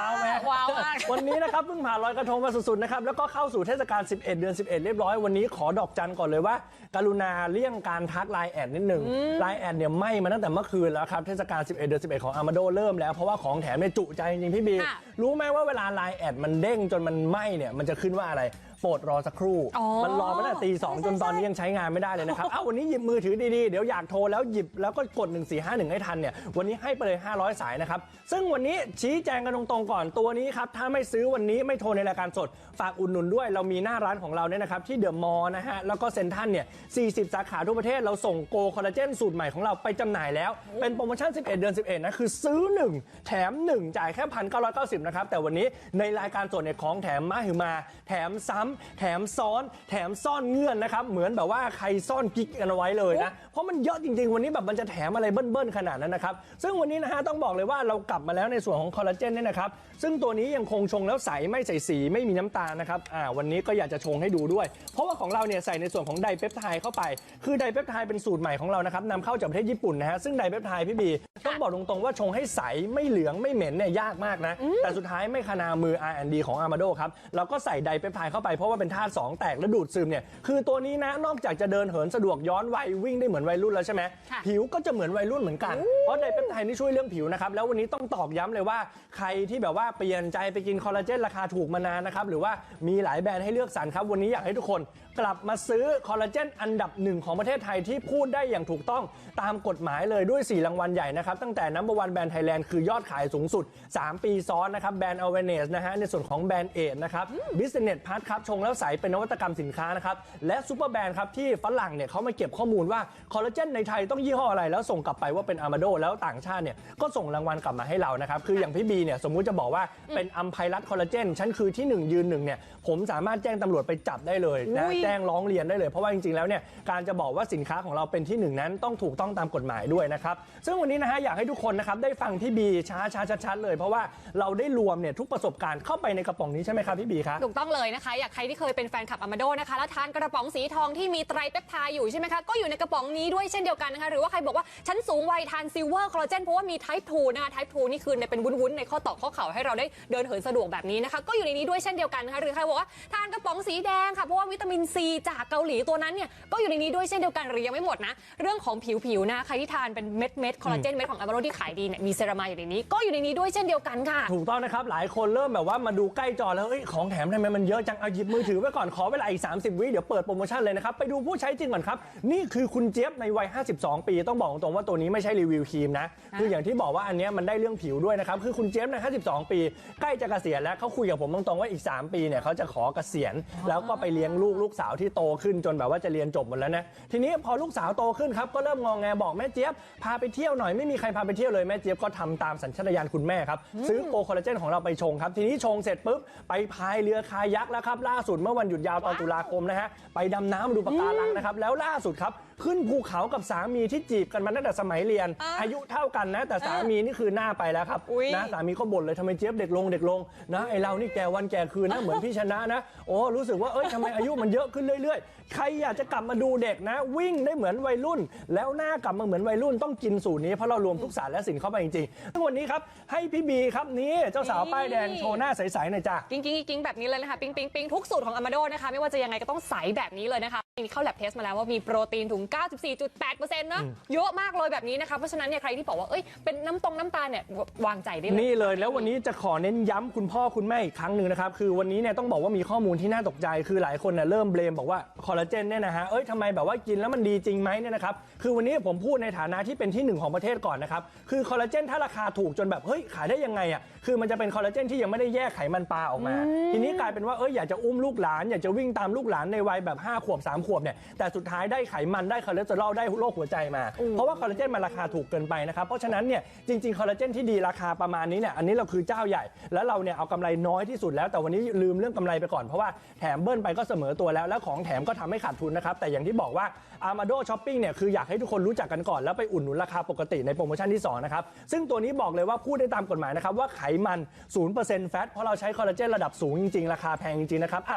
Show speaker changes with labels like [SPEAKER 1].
[SPEAKER 1] เอาแม่
[SPEAKER 2] ว้าวมาก
[SPEAKER 1] วันนี้นะครับเพิ่งผ่านลอยกระทงมาสุดๆนะครับแล้วก็เข้าสู่เทศกาล 11 เดือน 11 เรียบร้อยวันนี้ขอดอกจันก่อนเลยว่า กรุณาเลี่ยงการทักไลน์แอดนิดหนึ่งไลน์แอดเนี่ยไหม้มาตั้งแต่เมื่อคืนแล้วครับเทศกาล 11 เดือน 11 ของอามาโดเริ่มแล้วเพราะว่าของแถมเนี่ยจุใจจริงๆพี่บี
[SPEAKER 2] ค่ะ
[SPEAKER 1] รู้ไหมว่าเวลาไลน์แอดมันเด้งจนมันไหม้เนี่ยมันจะขึ้นว่าอะไรโปรดรอสักครู่
[SPEAKER 2] อ๋อ
[SPEAKER 1] มันรอมาตั้งแต่ตีสองจนตอนนี้ยังใช้งานไม่ได้เลยนะครับอ้าววันนี้หยิบมือถือดีๆ เดี๋ยวอยากโทรแล้วหยิบแล้วก็กด 1451 ให้ทันเนี่ย วันนี้ให้ไปเลย 500 สายนะครับ ซึ่งวันนี้ชี้แจงกันตรงๆก่อนตัวนี้ครับ ถ้าไม่ซื้อวันนี้ไม่โทรในรายการสด ฝากอุดหนุนด้วย เรามีหน้าร้านของเราเนี่ยนะครับ ที่เดอะมอลล์นะฮะ แล้วก็เซ็นทรัลเนี่ย 40 สาขาทั่วประเทศ เราส่งโกคอลลาเจนสูตรใหม่ของเราไปจำหน่ายแล้ว เป็นโปรโมชั่น 11 เดือน 11 นะ คือซื้อ 1 แถม 1 จ่ายแค่ 1,990 นะครับ แต่วันนี้ในรายการสดเนี่ยของแถมมาหือมา แถมซ้ำแถมซ้อน แถมซ่อนเงื่อนนะครับ เหมือนแบบว่าใครซ่อนกิ๊กกันเอาไว้เลยนะ เพราะมันเยอะจริงๆ วันนี้แบบมันจะแถมอะไรเบิ้ลๆขนาดนั้นนะครับ ซึ่งวันนี้นะฮะต้องบอกเลยว่าเรากลับมาแล้วในส่วนของคอลลาเจนเนี่ยนะครับซึ่งตัวนี้ยังคงชงแล้วใสไม่ใส่สีไม่มีน้ำตาลนะครับอ่าวันนี้ก็อยากจะชงให้ดูด้วย เพราะว่าของเราเนี่ยใส่ในส่วนของไดเปปไทด์เข้าไป คือไดเปปไทด์เป็นสูตรใหม่ของเรานะครับนำเข้าจากประเทศญี่ปุ่นนะฮะซึ่งไดเปปไทด์พี่บีต้องบอกตรงๆว่าชงให้ใสไม่เหลืองไม่เหม็นเนี่ยยากมากนะ แต่สุดท้ายไม่คนามือ R&D ของ Armado ครับเราก็ใส่ไดเปปไทด์เข้าไปเพราะว่าเป็นธาตุสองแตกและดูดซึมเนี่ยคือตัวนี้นะนอกจากจะเดินเหินสะดวกย้อนวัยวิ่งได้เหมือนวัยรุ่นแล้วใช่ไหม
[SPEAKER 2] ค่ะ
[SPEAKER 1] ผิวก็จะเหมือนวัยรุ่นเหมือนกันเพราะไดเปปไทด์นี่ช่วยเรื่องผิวนะครับแล้ววันนี้ต้องตอกย้ำเลยว่าใครที่แบบว่าเปลี่ยนใจไปกินคอลลาเจนราคาถูกมานานนะครับ หรือว่ามีหลายแบรนด์ให้เลือกสรรครับ วันนี้อยากให้ทุกคนกลับมาซื้อคอลลาเจนอันดับหนึ่งของประเทศไทยที่พูดได้อย่างถูกต้องตามกฎหมายเลยด้วย 4 รางวัลใหญ่นะครับ ตั้งแต่นัมเบวันแบรนด์ไทยแลนด์คือยอดขายสูงสุด 3 ปีซ้อนนะครับแบรนด์ awareness นะฮะในส่วนของแบรนด์เอทนะครับ business part ครับชงแล้วใสเป็นนวัตกรรมสินค้านะครับและซูเปอร์แบรนด์ครับที่ฝรั่งเนี่ยเขามาเก็บข้อมูลว่าคอลลาเจนในไทยต้องยี่ห้ออะไรแล้วส่งกลับไปว่าเป็นอามาโดแล้วต่างชาติเนี่ยก็ส่งรางวัลกลับมาให้เรานะครับคืออย่างพี่บีเนี่ยสมมุติจะบอกว่าเป็นอัมไพรัตคอลลาเจนฉันคือที่หนึ่งยืนหนึ่งเนี่ยผมสามารถแจ้งตำรวจไปจับได้เลยนะ
[SPEAKER 2] อุ้ย
[SPEAKER 1] แจ้งร้องเรียนได้เลยเพราะว่าจริงๆแล้วเนี่ยการจะบอกว่าสินค้าของเราเป็นที่หนึ่งนั้นต้องถูกต้องตามกฎหมายด้วยนะครับซึ่งวันนี้นะฮะอยากให้ทุกคนนะครับได้ฟังพี่บีช้าช้าชัดๆเลย เพราะว่าเราได้รวมเนี่ยทุกประสบการณ์เข้าไปในกระป๋องนี้ใช่ไหมครับพี่บีครับ
[SPEAKER 2] ถูกต้องเลยนะคะ อยากใครที่เคยเป็นแฟนคลับอามาโดนะคะแล้วทานกระป๋องสีทองที่มีไตรเปปไทด์อยู่ใช่ไหมคะก็อยู่ในกระป๋องนี้ด้วยเช่นเดียวกันนะคะหรือว่าใครบอกว่าฉันสูงวัยทานซิลเวอร์คอลลาเจนเพราะว่ามีไทป์2นะคะไทป์2นี่คือเป็นวุ้นๆในข้อต่อข้อเข่าให้เราได้เดินเหินสะดวกแบบนี้นะคะ ก็อยู่ในนี้ด้วยเช่นเดียวกันนะคะหรือใครบอกว่าทานกระป๋องสีแดงค่ะเพราะว่าวิตามินซีจากเกาหลีตัวนั้นเนี่ยก็อยู่ในนี้ด้วยเช่นเดียวกันหรือยังไม่หมดนะ เรื่องของผิวๆนะใครที่ทานเป็นเม็ดเม็ดคอลลาเจนเม็ดของอามาโดที่ขายดีเนี่ยมีเซรามายอยู่ในนี้ ก็อยู่ในนี้ด้วยเช่นเดียวกันค่ะ
[SPEAKER 1] ถูกต้องนะครับ หลายคนเริ่มแบบว่ามาดูใกล้จอแล้วเอ้ยของแถมทำไมมันเยอะจังเอาหยิบมือถือไว้ก่อนขอเวลาอีก 30 วิเดี๋ยวเปิดโปรโมชั่นเลยนะครับไปดูผู้ใช้จริงก่อนครับนี่คือคุณเจี๊ยบในวัย 52 ปี ต้องบอกตรงว่าตัวนี้ไม่ใช่รีวิวครีมนะคืออย่างที่บอกว่าอันนี้มันได้เรื่องผิวด้วยนะครับคือคุณเจี๊ยบใน52 ปีใกล้จะเกษียณแล้วเขาคุยกับผมตรงๆว่าอีก 3 ปีเนี่ยเขาจะขอเกษียณแล้วก็ไปเลี้ยงลูกลูกสาวที่โตขึ้นจนแบบว่าจะเรียนจบหมดแล้วนะทีนี้พอลูกสาวโตขึ้นครับก็เริ่มงองแงบอกแม่เจี๊ยบพาไปเที่ยวหน่อยไม่มีใครพาไปเที่ยวเลยแม่เจี๊ยบก็ทำตามสัญชาตญาณคุณแม่ครับซื้อโกคอลลาเจนของเราไปชงครับทีนี้ชงเสร็จปุ๊บไปพายเรือคายักแล้วครับล่าสุดเมื่อวันหยุดยาวตอนตุลาคมนะฮะไปดำน้ำดูปะการังนะครับแล้วล่าสุดครับขึ้นภูเขากับสามีที่จีบกันมาตั้งแต่สมัยเรียน
[SPEAKER 2] อะ
[SPEAKER 1] อายุเท่ากันนะแต่สามีนี่คือหน้าไปแล้วครับ
[SPEAKER 2] อุ๊ย
[SPEAKER 1] นะสามีก็บ่นเลยทำไมเจี๊ยบเด็กลงเด็กลงนะไอเรานี่แก่วันแก่คืนนะเหมือนพี่ชนะนะ โอ้รู้สึกว่าเอ้ยทำไมอายุมันเยอะขึ้นเรื่อยๆ ใครอยากจะกลับมาดูเด็กนะ วิ่งได้เหมือนวัยรุ่น แล้วหน้ากลับมาเหมือนวัยรุ่นต้องกินสูตรนี้เพราะเรารวมทุกสารและสินเข้าไปจริงๆซึ่งวันนี้ครับให้พี่บีครับนี่เจ้าสาวป้ายแดงโชว์หน้าใสๆหน่อยจ้ะ
[SPEAKER 2] กิ้งกิ้งกิ้งแบบนี้เลยนะคะปิ๊งปิ๊งปิ๊งทุกสูตรของอามาโดนะคะไม่ว่าจะยังไงก็ต้องใสแบบนี้เลยนะคะมีเข้าแลบเทสมาแล้วว่ามีโปรตีนถึง 94.8%นะเยอะมากเลยแบบนี้นะคะเพราะฉะนั้นเนี่ยใครที่บอกว่าเอ้ยเป็นน้ำตรงน้ำตาลเนี่ยวางใจได้เลย
[SPEAKER 1] นี่เลยแล้ววันนี้จะขอเน้นย้ำคุณพ่อคุณแม่อีกครั้งหนึ่งนะครับคือวันนี้เนี่ยต้องบอกว่ามีข้อมูลที่น่าตกใจคือหลายคนเนี่ยเริ่มเบลมบอกว่าคอลลาเจนเนี่ยนะฮะเอ้ยทำไมแบบว่ากินแล้วมันดีจริงไหมเนี่ยนะครับคือวันนี้ผมพูดในฐานะที่เป็นที่หนึ่งของประเทศก่อนนะครับคือคอลลาเจนถ้าราคาถูกจนแบบเฮ้ยขายได้ยังไงอะคือมันจะเป็นคอลลาเจนที่ยังไม่ได้แยกไขมันปลาออกมา ทีนี้กลายเป็นว่าเอ้ยอยากจะอุ้มลูกหลาน อยากจะวิ่งตามลูกหลานในวัยแบบ5ขวบ3ขวบเนี่ยแต่สุดท้ายได้ไขมันได้คอเลสเตอรอลได้โรคหัวใจมา เพราะว่าคอลลาเจนมันราคาถูกเกินไปนะครับเพราะฉะนั้นเนี่ยจริงๆคอลลาเจนที่ดีราคาประมาณนี้เนี่ยอันนี้เราคือเจ้าใหญ่ แล้วเราเนี่ยเอากำไรน้อยที่สุดแล้ว แต่วันนี้ลืมเรื่องกำไรไปก่อนเพราะว่าแถมเบิ้ลไปก็เสมอตัวแล้ว แล้วของแถมก็ทำให้ขาดทุนนะครับ แต่อย่างที่บอกว่า Armado Shopping เนี่ยคืออยากให้ทุกคนรู้จักกันก่อน แล้วไปอุ่นหนุนราคาปกติในโปรโมชั่นที่สองนะครับ ซึ่งตัวนี้บอกเลยว่าพูดได้ตามกฎหมายนะครับว่าไขมัน 0%แฟตเพราะเราใช้คอลลาเจนระดับสูงจริงๆราคาแพงจริงๆนะครับ